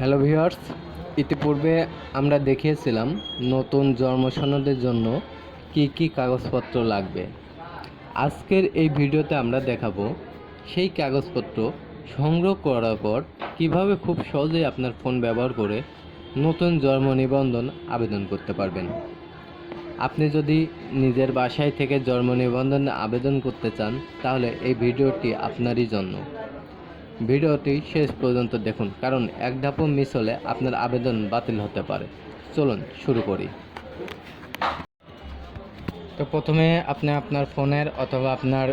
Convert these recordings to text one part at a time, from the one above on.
Hello viewers, ইতিপূর্বে আমরা দেখিয়েছিলাম নতুন জন্ম সনদের জন্য কি কি কাগজপত্র লাগবে। আজকের এই ভিডিওতে আমরা দেখাবো সেই কাগজপত্র সংগ্রহ করার পর কীভাবে খুব সহজেই আপনার ফোন ব্যবহার করে নতুন জন্ম নিবন্ধন আবেদন করতে পারবেন। আপনি যদি নিজের বাসায় থেকে জন্ম নিবন্ধন আবেদন করতে চান, তাহলে এই ভিডিওটি আপনারই জন্য। ভিডিওটি শেষ পর্যন্ত দেখুন, কারণ এক ধাপও মিস হলে আপনার আবেদন বাতিল হতে পারে। চলুন শুরু করি। তো প্রথমে আপনি আপনার ফোনের অথবা আপনার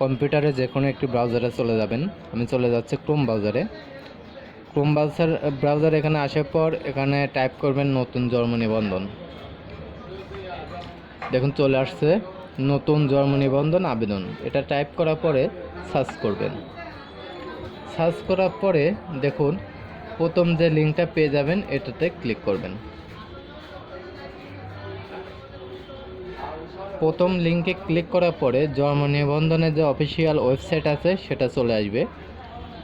কম্পিউটারে যে কোনো একটি ব্রাউজারে চলে যাবেন। আমি চলে যাচ্ছি ক্রোম ব্রাউজারে ক্রোম ব্রাউজার ব্রাউজার এখানে আসার পর এখানে টাইপ করবেন নতুন জন্ম নিবন্ধন। দেখুন, চলে আসছে নতুন জন্ম নিবন্ধন আবেদন। এটা টাইপ করার পরে সার্চ করবেন। সার্চ করার পরে দেখুন, প্রথম যে লিঙ্কটা পেয়ে যাবেন, এটাতে ক্লিক করবেন। প্রথম লিঙ্কে ক্লিক করার পরে জন্ম নিবন্ধনের যে অফিসিয়াল ওয়েবসাইট আছে, সেটা চলে আসবে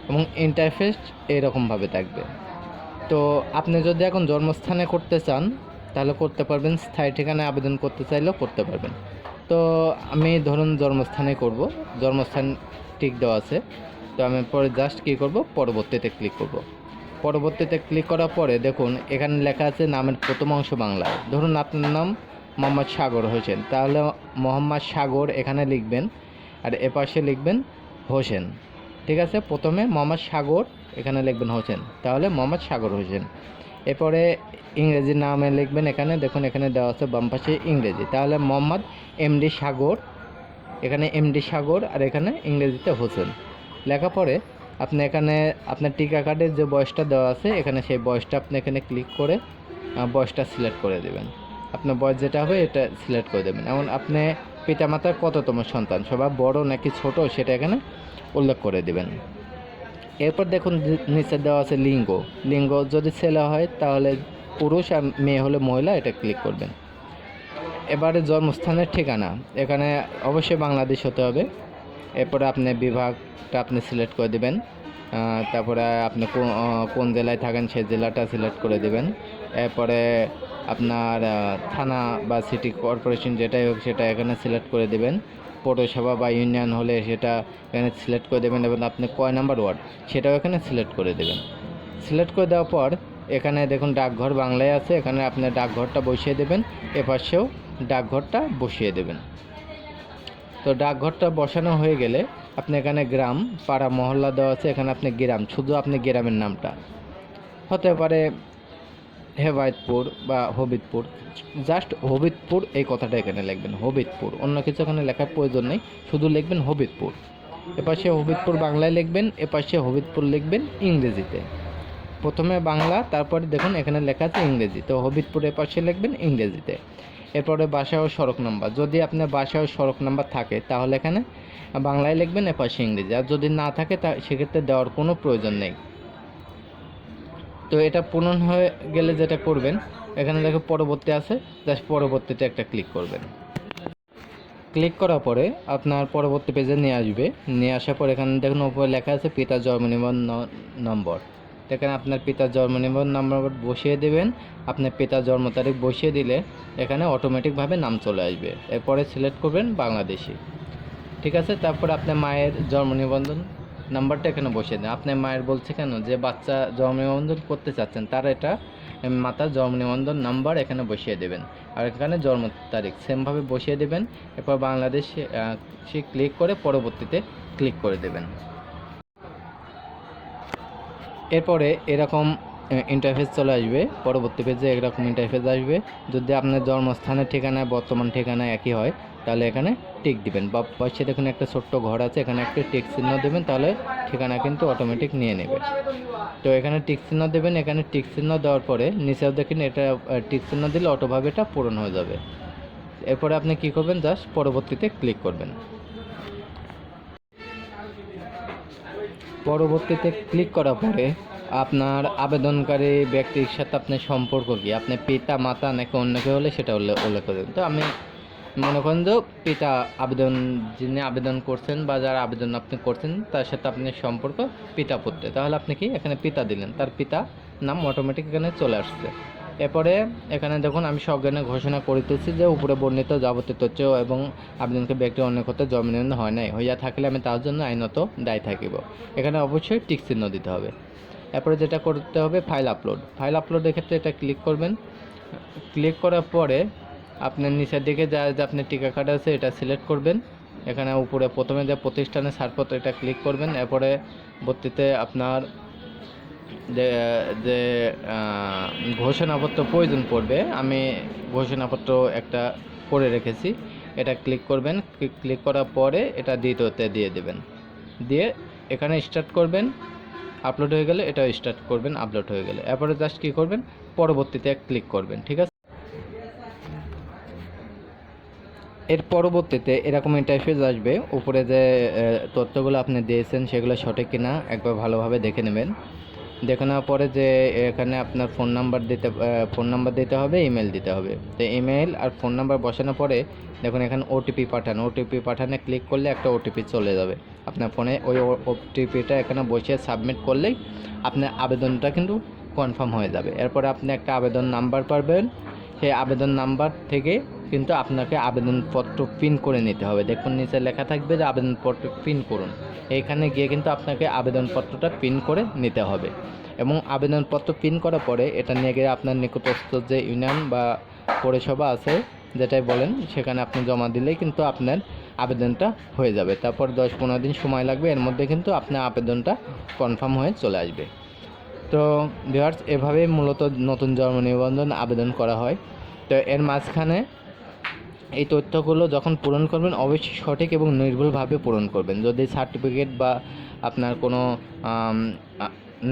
এবং ইন্টারফেস এইরকমভাবে থাকবে। তো আপনি যদি এখন জন্মস্থানে করতে চান, তাহলে করতে পারবেন, স্থায়ী ঠিকানায় আবেদন করতে চাইলেও করতে পারবেন। তো আমি ধরুন জন্মস্থানে করব, জন্মস্থান টিক দেওয়া আছে। তো আমি পরে জাস্ট কী করব, পরবর্তীতে ক্লিক করব। পরবর্তীতে ক্লিক করার পরে দেখুন, এখানে লেখা আছে নামের প্রথম অংশ বাংলায় ধরুন আপনার নাম মোহাম্মদ সাগর হোসেন। তাহলে মোহাম্মদ সাগর এখানে লিখবেন আর এপাশে লিখবেন হোসেন। ঠিক আছে? প্রথমে মোহাম্মদ সাগর, এখানে লিখবেন হোসেন। তাহলে মোহাম্মদ সাগর হোসেন। এরপরে ইংরেজি নামে লিখবেন এখানে। দেখুন, এখানে দেওয়া আছে বাম পাশে ইংরেজি। তাহলে মোহাম্মদ এমডি সাগর, এখানে এমডি সাগর আর এখানে ইংরেজিতে হোসেন। লেখা পরে আপনি এখানে, আপনার টিকা কার্ডের যে বয়সটা দেওয়া আছে, এখানে সেই বয়সটা আপনি এখানে ক্লিক করে বয়সটা সিলেক্ট করে দেবেন। আপনার বয়স যেটা হবে, এটা সিলেক্ট করে দেবেন। এমন আপনি পিতামাতার কততম সন্তান, সবার বড় নাকি ছোট, সেটা এখানে উল্লেখ করে দেবেন। এরপর দেখুন নিচে দেওয়া আছে লিঙ্গ। লিঙ্গ যদি ছেলে হয়, তাহলে পুরুষ আর মেয়ে হলে মহিলা, এটা ক্লিক করবেন। এবারে জন্মস্থানের ঠিকানা। এখানে অবশ্যই বাংলাদেশ হতে হবে। এরপরে আপনি বিভাগটা আপনি সিলেক্ট করে দেবেন। তারপরে আপনি কোন- জেলায় থাকেন সেই জেলাটা সিলেক্ট করে দেবেন। এরপরে আপনার থানা বা সিটি কর্পোরেশন যেটাই হোক সেটা এখানে সিলেক্ট করে দেবেন। পৌরসভা বা ইউনিয়ন হলে সেটা এখানে সিলেক্ট করে দেবেন এবং আপনি কয় নাম্বার ওয়ার্ড সেটাও এখানে সিলেক্ট করে দেবেন। সিলেক্ট করে দেওয়ার পর এখানে দেখুন ডাকঘর বাংলায় আছে, এখানে আপনি ডাকঘরটা বসিয়ে দেবেন, এপাশেও ডাকঘরটা বসিয়ে দেবেন। তো ডাকঘরটা বসানো হয়ে গেলে আপনি এখানে গ্রাম, পাড়া, মহল্লা দেওয়া আছে, এখানে আপনি গ্রাম, শুধু আপনি গ্রামের নামটা। হতে পারে হেবায়তপুর বা হবিদপুর জাস্ট হবিদপুর এই কথাটা এখানে লিখবেন হবিদপুর অন্য কিছু এখানে লেখার প্রয়োজন নেই, শুধু লিখবেন হবিদপুর এপাশে হবিদপুর বাংলায় লিখবেন, এপাশে হবিদপুর লিখবেন ইংরেজিতে। প্রথমে বাংলা, তারপরে দেখুন এখানে লেখা আছে ইংরেজি তো হবিদপুর এপাশে লিখবেন ইংরেজিতে। এরপরে বাসা ও সড়ক নাম্বার। যদি আপনার বাসা ও সড়ক নাম্বার থাকে, তাহলে এখানে বাংলায় লিখবেন এপাশে ইংরেজি। আর যদি না থাকে, তা সেক্ষেত্রে দেওয়ার কোনো প্রয়োজন নেই। তো এটা পূরণ হয়ে গেলে যেটা করবেন, এখানে দেখো পরবর্তী আছে, জাস্ট পরবর্তীতে একটা ক্লিক করবেন। ক্লিক করার পরে আপনার পরবর্তী পেজে নিয়ে আসবে। নিয়ে আসার পর এখানে দেখুন উপরে লেখা আছে পিতার জন্ম নিবন্ধন নম্বর। এখানে আপনার পিতার জন্ম নিবন্ধন নম্বর বসিয়ে দেবেন। আপনার পিতার জন্ম তারিখ বসিয়ে দিলে এখানে অটোমেটিকভাবে নাম চলে আসবে। এরপরে সিলেক্ট করবেন বাংলাদেশি। ঠিক আছে? তারপরে আপনার মায়ের জন্ম নিবন্ধন নাম্বারটা এখানে বসিয়ে দেন। আপনার মায়ের বলছে কেন যে বাচ্চা জন্ম নিবন্ধন করতে চাচ্ছেন, তার এটা মাতার জন্ম নিবন্ধন নাম্বার এখানে বসিয়ে দেবেন। আর এখানে জন্ম তারিখ সেমভাবে বসিয়ে দেবেন। এরপর বাংলাদেশে সে ক্লিক করে পরবর্তীতে ক্লিক করে দেবেন। এরপরে এরকম ইন্টারফেস চলে আসবে। পরবর্তী পেজে এরকম ইন্টারফেস আসবে। যদি আপনার জন্মস্থানের ঠিকানা বর্তমান ঠিকানা একই হয়, তাহলে এখানে টিক দিবেন। বা পাশে দেখুন একটা ছোট্ট ঘর আছে, এখানে একটা টিক চিহ্ন দেবেন, তাহলে ঠিকানা কিন্তু অটোমেটিক নিয়ে নেবে। তো এখানে টিক চিহ্ন দেবেন, এখানে টিক চিহ্ন দেওয়ার পরে নিচেও দেখেন এটা টিক চিহ্ন দিলে অটোভাবে এটা পূরণ হয়ে যাবে। এরপরে আপনি কি করবেন জাস্ট পরবর্তীতে ক্লিক করবেন। পরবর্তীতে ক্লিক করার পরে আপনার আবেদনকারী ব্যক্তির সাথে আপনার সম্পর্ক কি? আপনি পিতা, মাতা নাকি অন্য কেউ হলে সেটা উল্লেখ উল্লেখ করে দেবেন তো আমি মনে করেন যে পিতা আবেদন, যিনি আবেদন করছেন বা যারা আবেদন আপনি করছেন, তার সাথে আপনার সম্পর্ক, পিতা পুত্রে তাহলে আপনি কি এখানে পিতা দিলেন? তার পিতা নাম অটোমেটিক এখানে চলে আসছে। এরপরে এখানে দেখুন আমি সজ্ঞানে ঘোষণা করিতেছি যে উপরে বর্ণিত যাবতীয় তথ্য এবং আবেদনকে ব্যক্তি অন্য কথা জমা নেওয়া হয় নাই। হইয়া থাকলে আমি তার জন্য আইনত দায়ী থাকিব। এখানে অবশ্যই টিক চিহ্ন দিতে হবে। এরপরে যেটা করতে হবে, ফাইল আপলোড। ফাইল আপলোডের ক্ষেত্রে এটা ক্লিক করবেন। ক্লিক করার পরে আপনার নিচের দিকে যা যা আপনার টিকা কার্ড আছে এটা সিলেক্ট করবেন। এখানে উপরে প্রথমে যে প্রতিষ্ঠানের ছাড়পত্র এটা ক্লিক করবেন। এরপরে ভর্তিতে আপনার যে ঘোষণাপত্র প্রয়োজন পড়বে, আমি ঘোষণাপত্র একটা করে রেখেছি। এটা ক্লিক করবেন ক্লিক করার পরে এটা দ্বিতীয়তে দিয়ে দেবেন। দিয়ে এখানে স্টার্ট করবেন আপলোড হয়ে গেলে এটা স্টার্ট করবেন আপলোড হয়ে গেলে। এরপরে জাস্ট কী করবেন, পরবর্তীতে ক্লিক করবেন, ঠিক আছে? এর পরবর্তীতে এরকম ইন্টারফেস আসবে, উপরে যে তথ্যগুলো আপনি দিয়েছেন সেগুলো সঠিক কিনা একবার ভালোভাবে দেখে নেবেন। দেখে নেওয়ার পরে যে এখানে আপনার ফোন নাম্বার দিতে ফোন নাম্বার দিতে হবে ইমেল দিতে হবে। তো ইমেল আর ফোন নাম্বার বসানোর পরে দেখুন এখানে ওটিপি পাঠান। ওটিপি পাঠানে ক্লিক করলে একটা ওটিপি চলে যাবে। আপনার ফোনে ওই ওটিপিটা এখানে বসিয়ে সাবমিট করলেই আপনার আবেদনটা কিন্তু কনফার্ম হয়ে যাবে। এরপরে আপনি একটা আবেদন নাম্বার পাবেন সেই আবেদন নাম্বার থেকে কিন্তু আপনাকে আবেদনপত্র প্রিন্ট করে নিতে হবে। দেখুন, নিচে লেখা থাকবে যে আবেদনপত্র প্রিন্ট করুন। এইখানে গিয়ে কিন্তু আপনাকে আবেদনপত্রটা প্রিন্ট করে নিতে হবে। এবং আবেদনপত্র প্রিন্ট করার পরে এটা নিয়ে গিয়ে আপনার নিকটস্থ যে ইউনিয়ন বা পৌরসভা আছে, যেটাই বলেন, সেখানে আপনি জমা দিলেই কিন্তু আপনার আবেদনটা হয়ে যাবে। তারপর দশ পনেরো দিন সময় লাগবে, এর মধ্যে কিন্তু আপনার আবেদনটা কনফার্ম হয়ে চলে আসবে। তো ভিউয়ার্স, এভাবেই মূলত নতুন জন্ম নিবন্ধন আবেদন করা হয়। তো এর মাঝখানে এই তথ্যগুলো যখন পূরণ করবেন, অবশ্যই সঠিক এবং নির্ভুলভাবে পূরণ করবেন। যদি সার্টিফিকেট বা আপনার কোনো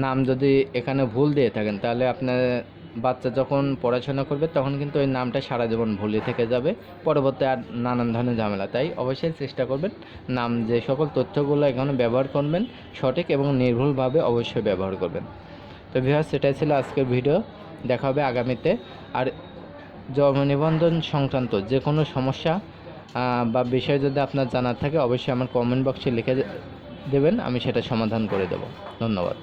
নাম যদি এখানে ভুল দিয়ে থাকেন, তাহলে আপনার বাচ্চা যখন পড়াশোনা করবে, তখন কিন্তু ওই নামটা সারা জীবন ভুলে থেকে যাবে। পরবর্তী আর নানান ধরনের ঝামেলা। তাই অবশ্যই চেষ্টা করবেন নাম যে সকল তথ্যগুলো এখানে ব্যবহার করবেন, সঠিক এবং নির্ভুলভাবে অবশ্যই ব্যবহার করবেন। তো ভিউয়ার্স, সেটাই ছিল আজকের ভিডিও। দেখা হবে আগামীতে। আর জন্ম নিবন্ধন সংক্রান্ত যে কোনো সমস্যা বা বিষয় যদি আপনার জানার থাকে, অবশ্যই আমার কমেন্ট বক্সে লিখে দেবেন, আমি সেটা সমাধান করে দেবো। ধন্যবাদ।